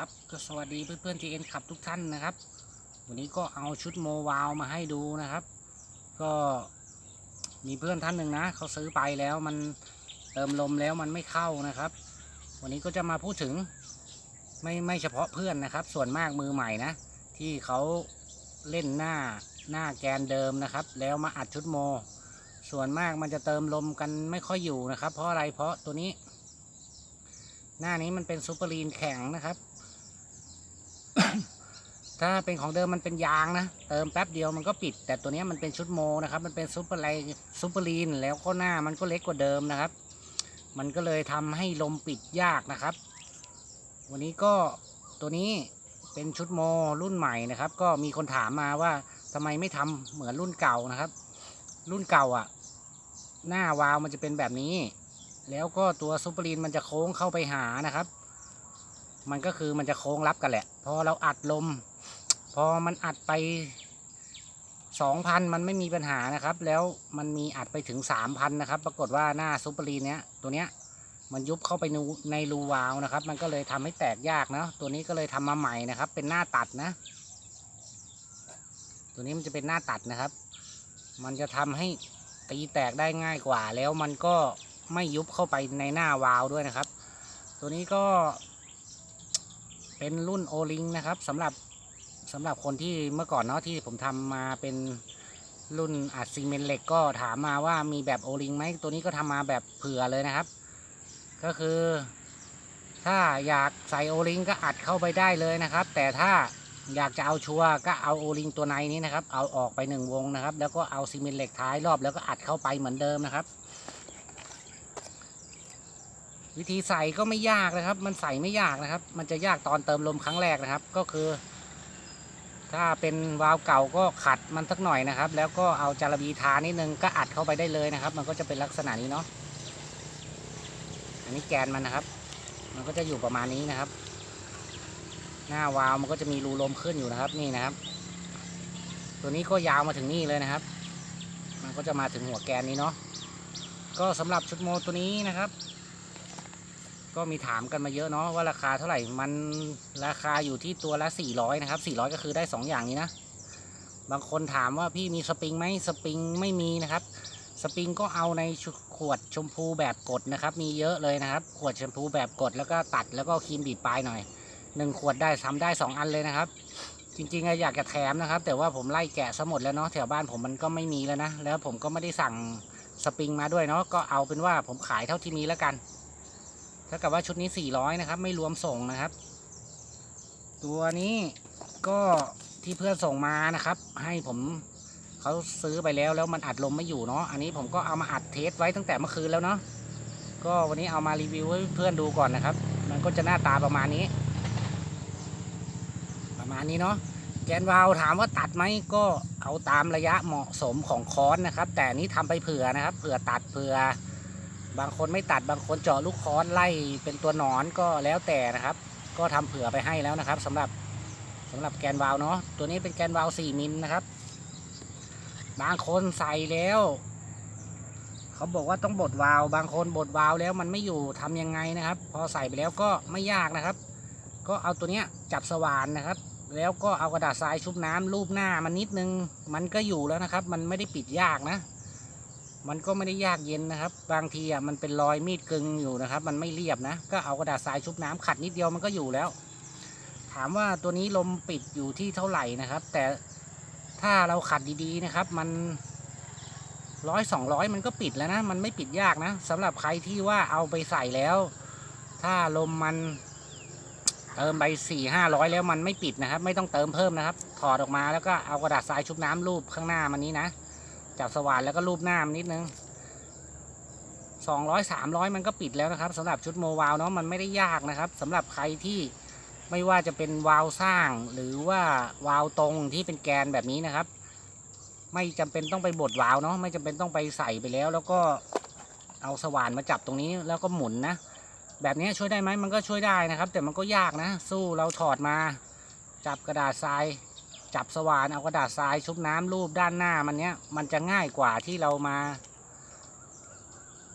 ครับก็สวัสดีเพื่อนๆ TN ขับทุกท่านนะครับ วันนี้ก็เอาชุดโมวาวมาให้ดูนะครับ ก็มีเพื่อนท่านหนึ่งนะเขาซื้อไปแล้วมันเติมลมแล้วมันไม่เข้านะครับ วันนี้ก็จะมาพูดถึงไม่ไม่เฉพาะเพื่อนนะครับ ส่วนมากมือใหม่นะ ที่เขาเล่นหน้าหน้าแกนเดิมนะครับ แล้วมาอัดชุดโม ส่วนมากมันจะเติมลมกันไม่ค่อยอยู่นะครับ เพราะอะไรเพราะตัวนี้ หน้านี้มันเป็นซูเปอร์ลีนแข็งนะครับ ถ้าเป็นของเดิมมันเป็นยางนะ เติมแป๊บเดียวมันก็ปิด แต่ตัวนี้มันเป็นชุดโมนะครับ มันเป็นซูเปอร์ไลซูเปอร์ลีนแล้วก็หน้ามันก็เล็กกว่าเดิมนะครับ มันก็เลยทำให้ลมปิดยากนะครับ วันนี้ก็ตัวนี้เป็นชุดโมรุ่นใหม่นะครับ ก็มีคนถามมาว่าทำไมไม่ทำเหมือนรุ่นเก่านะครับ รุ่นเก่าอะ หน้าวาล์วมันจะเป็นแบบนี้ แล้วก็ตัวซูเปอร์ลีนมันจะโค้งเข้าไปหานะครับ มันก็คือมันจะโค้งรับกันแหละ พอเราอัดลม พอมันอัดไปสองพันมันไม่มีปัญหานะครับ แล้วมันมีอัดไปถึงสามพันนะครับ ปรากฏว่าหน้าซูเปอร์ลีนเนี้ยตัวเนี้ยมันยุบเข้าไปในในรูวาล์วนะครับ มันก็เลยทำให้แตกยากเนาะตัวนี้ก็เลยทำมาใหม่นะครับ เป็นหน้าตัดนะ ตัวนี้มันจะเป็นหน้าตัดนะครับ มันจะทำให้ตีแตกได้ง่ายกว่า แล้วมันก็ไม่ยุบเข้าไปในหน้าวาล์วด้วยนะครับ ตัวนี้ก็เป็นรุ่นโอลิงนะครับสำหรับ สำหรับคนที่เมื่อก่อนเนาะที่ผมทำมาเป็นรุ่นอัดซีเมนต์เหล็กก็ถามมาว่ามีแบบโอลิงไหมตัวนี้ก็ทำมาแบบเผื่อเลยนะครับ ก็คือ ถ้าอยากใส่โอลิงก็อัดเข้าไปได้เลยนะครับ แต่ถ้าอยากจะเอาชัวร์ก็เอาโอลิงตัวในนี้นะครับ เอาออกไปหนึ่งวงนะครับ แล้วก็เอาซีเมนต์เหล็กท้ายรอบแล้วก็อัดเข้าไปเหมือนเดิมนะครับ วิธีใส่ก็ไม่ยากนะครับ มันใส่ไม่ยากนะครับ มันจะยากตอนเติมลมครั้งแรกนะครับ ก็คือ ถ้าเป็นวาล์วเก่าก็ขัดมันสักหน่อยนะครับ แล้วก็เอาจารบีทานิดนึงก็อัดเข้าไปได้เลยนะครับ มันก็จะเป็นลักษณะนี้เนาะอันนี้แกนมันนะครับ มันก็จะอยู่ประมาณนี้นะครับ หน้าวาล์วมันก็จะมีรูลมขึ้นอยู่นะครับนี่นะครับ ตัวนี้ก็ยาวมาถึงนี่เลยนะครับ มันก็จะมาถึงหัวแกนนี้เนาะก็สำหรับชุดโมตัวนี้นะครับ ก็มีถามกันมาเยอะเนาะว่าราคาเท่าไหร่มันราคาอยู่ที่ตัวละ 400 นะครับ 400 ก็คือได้ 2 อย่างนี้นะ บางคนถามว่าพี่มีสปริงไหมสปริงไม่มีนะครับ สปริงก็เอาในขวดชมพูแบบกดนะครับ มีเยอะเลยนะครับ ขวดชมพูแบบกดแล้วก็ตัดแล้วก็ครีมบีบปลายหน่อยหนึ่งขวดได้ทำได้ 2 อันเลยนะครับ จริงๆอะอยากจะแถมนะครับ แต่ว่าผมไล่แกะซะหมดแล้วเนาะแถวบ้านผมมันก็ไม่มีแล้วนะ แล้วผมก็ไม่ได้สั่งสปริงมาด้วยเนาะก็เอาเป็นว่าผมขายเท่าที่มีแล้วกัน ถ้ากับว่าชุดนี้ 400 นะครับ ไม่รวมส่งนะครับ ตัวนี้ก็ที่เพื่อนส่งมานะครับ ให้ผมเขาซื้อไปแล้วแล้วมันอัดลมไม่อยู่เนาะอันนี้ผมก็เอามาอัดเทสไว้ตั้งแต่เมื่อคืนแล้วเนาะก็วันนี้เอามารีวิวให้เพื่อนดูก่อนนะครับ มันก็จะหน้าตาประมาณนี้ ประมาณนี้เนาะแกนวาลถามว่าตัดไหมก็เอาตามระยะเหมาะสมของค้อนนะครับ แต่นนี้ทำไปเผื่อนะครับ เผื่อตัดเผื่อ บางคนไม่ตัดบางคนเจาะลูกค้อนไล่เป็นตัวหนอนก็แล้วแต่นะครับ ก็ทำเผื่อไปให้แล้วนะครับสำหรับสำหรับแกนวาลเนาะตัวนี้เป็นแกนวาล4มิลนะครับ บางคนใส่แล้วเขาบอกว่าต้องบดวาลบางคนบดวาลแล้วมันไม่อยู่ทำยังไงนะครับ พอใส่ไปแล้วก็ไม่ยากนะครับ ก็เอาตัวเนี้ยจับสว่านนะครับ แล้วก็เอากระดาษทรายชุบน้ำรูปหน้ามันนิดนึง มันก็อยู่แล้วนะครับ มันไม่ได้ปิดยากนะ มันก็ไม่ได้ยากเย็นนะครับ บางทีอะมันเป็นรอยมีดกึงอยู่นะครับ มันไม่เรียบนะ ก็เอากระดาษทรายชุบน้ำขัดนิดเดียวมันก็อยู่แล้ว ถามว่าตัวนี้ลมปิดอยู่ที่เท่าไหร่นะครับ แต่ถ้าเราขัดดีๆนะครับ มันร้อยสองร้อยมันก็ปิดแล้วนะ มันไม่ปิดยากนะสำหรับใครที่ว่าเอาไปใส่แล้ว ถ้าลมมันเติมไปสี่ห้าร้อยแล้วมันไม่ปิดนะครับ ไม่ต้องเติมเพิ่มนะครับ ถอดออกมาแล้วก็เอากระดาษทรายชุบน้ำรูปข้างหน้ามันนี้นะ จับสว่านแล้วก็รูปหน้ามันนิดนึงสองร้อยสามร้อยมันก็ปิดแล้วนะครับสำหรับชุดโมวาลเนาะมันไม่ได้ยากนะครับสำหรับใครที่ไม่ว่าจะเป็นวาล์วสร้าง หรือว่าวาล์วตรงที่เป็นแกนแบบนี้นะครับ ไม่จำเป็นต้องไปบดวาล์วเนาะไม่จำเป็นต้องไปใส่ไปแล้ว แล้วก็เอาสว่านมาจับตรงนี้แล้วก็หมุนนะ แบบนี้ช่วยได้ไหมมันก็ช่วยได้นะครับ แต่มันก็ยากนะ สู้เราถอดมา จับกระดาษทราย จับสว่านเอากระดาษทรายชุบน้ำรูปด้านหน้ามันเนี้ยมันจะง่ายกว่าที่เรามา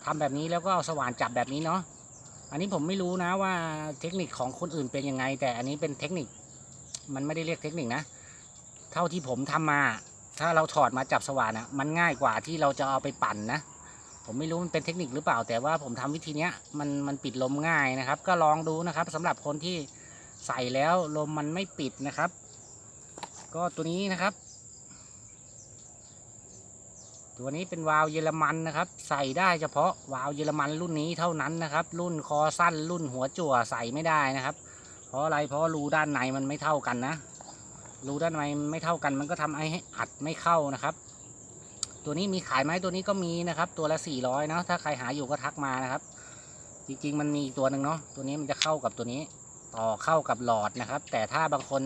ทำแบบนี้แล้วก็เอาสว่านจับแบบนี้เนาะอันนี้ผมไม่รู้นะว่าเทคนิคของคนอื่นเป็นยังไง แต่อันนี้เป็นเทคนิค มันไม่ได้เรียกเทคนิคนะ เท่าที่ผมทำมา ถ้าเราถอดมาจับสว่านอะมันง่ายกว่าที่เราจะเอาไปปั่นนะผมไม่รู้มันเป็นเทคนิคหรือเปล่า แต่ว่าผมทำวิธีเนี้ยมันมันปิดลมง่ายนะครับ ก็ลองดูนะครับสำหรับคนที่ใส่แล้วลมมันไม่ปิดนะครับ ก็ตัวนี้นะครับ ตัวนี้เป็นวาล์วเยอรมันนะครับ ใส่ได้เฉพาะวาล์วเยอรมันรุ่นนี้เท่านั้นนะครับ รุ่นคอสั้นรุ่นหัวจั่วใส่ไม่ได้นะครับ เพราะอะไรเพราะรูด้านในมันไม่เท่ากันนะรูด้านในไม่เท่ากัน มันก็ทำให้อัดไม่เข้านะครับ ตัวนี้มีขายไหมตัวนี้ก็มีนะครับ ตัวละ400เนาะถ้าใครหาอยู่ก็ทักมานะครับ จริงๆ มันมีตัวหนึ่งเนาะตัวนี้มันจะเข้ากับตัวนี้ ต่อเข้ากับหลอดนะครับ แต่ถ้าบางคน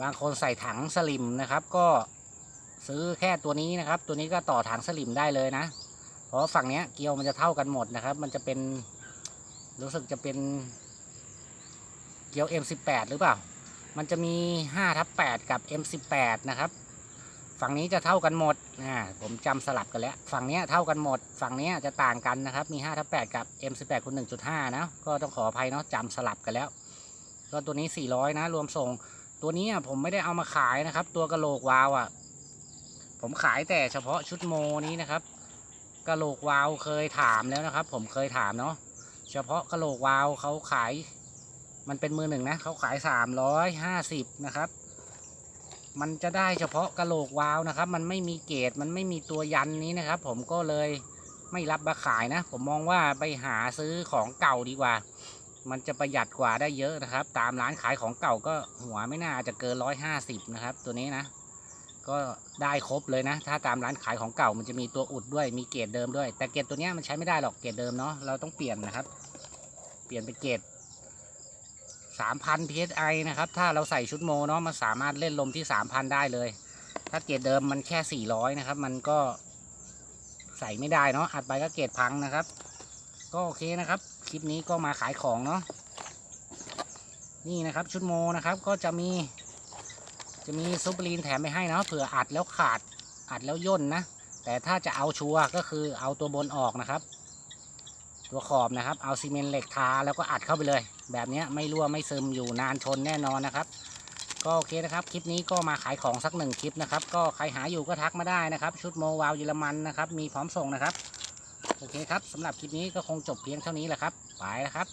บางคนใส่ถังสลิมนะครับ ก็ซื้อแค่ตัวนี้นะครับ ตัวนี้ก็ต่อถังสลิมได้เลยนะ เพราะฝั่งเนี้ยเกลียวมันจะเท่ากันหมดนะครับ มันจะเป็นรู้สึกจะเป็นเกลียว M18 หรือเปล่า มันจะมี5ทับ8กับ M18 นะครับ ฝั่งนี้จะเท่ากันหมดนะผมจำสลับกันแล้ว ฝั่งเนี้ยเท่ากันหมด ฝั่งเนี้ยจะต่างกันนะครับ มี5ทับ8กับ M18 คูณ1.5นะ ก็ต้องขออภัยเนาะจำสลับกันแล้ว ก็ตัวนี้ 400 นะ รวมส่ง ตัวนี้ผมไม่ได้เอามาขายนะครับ ตัวกระโหลกวาวอะ ผมขายแต่เฉพาะชุดโมนี้นะครับกระโหลกวาวเคยถามแล้วนะครับ ผมเคยถามเนาะเฉพาะกระโหลกวาวเขาขาย มันเป็นมือหนึ่งนะเขาขาย350นะครับ มันจะได้เฉพาะกระโหลกวาวนะครับ มันไม่มีเกตมันไม่มีตัวยันนี้นะครับ ผมก็เลยไม่รับมาขายนะ ผมมองว่าไปหาซื้อของเก่าดีกว่า มันจะประหยัดกว่าได้เยอะนะครับ ตามร้านขายของเก่าก็หัวไม่น่าจะเกินร้อยห้าสิบนะครับ ตัวนี้นะ ก็ได้ครบเลยนะ ถ้าตามร้านขายของเก่ามันจะมีตัวอุดด้วยมีเกรดเดิมด้วย แต่เกรดตัวนี้มันใช้ไม่ได้หรอกเกรดเดิมเนาะเราต้องเปลี่ยนนะครับ เปลี่ยนเป็นเกรด3,000 psi นะครับ ถ้าเราใส่ชุดโมเนาะ มันสามารถเล่นลมที่ 3,000 ได้เลย ถ้าเกรดเดิมมันแค่ 400 นะครับ มันก็ใส่ไม่ได้เนาะ อัดไปก็เกรดพังนะครับ ก็โอเคนะครับ คลิปนี้ก็มาขายของเนาะนี่นะครับชุดโมนะครับก็จะมี จะมีซุปเปอร์ลีนแถมไปให้เนาะเผื่ออัดแล้วขาดอัดแล้วย่นนะ แต่ถ้าจะเอาชัวร์ก็คือเอาตัวบนออกนะครับ ตัวขอบนะครับ เอาซีเมนต์เหล็กทาแล้วก็อัดเข้าไปเลย แบบนี้ไม่รั่วไม่ซึมอยู่นานทนแน่นอนนะครับ ก็โอเคนะครับ คลิปนี้ก็มาขายของสักหนึ่งคลิปนะครับ ก็ใครหาอยู่ก็ทักมาได้นะครับ ชุดโมวาวเยอรมันนะครับ มีพร้อมส่งนะครับ โอเคครับสำหรับคลิปนี้ก็คงจบเพียงเท่านี้แหละครับไปแล้วครับ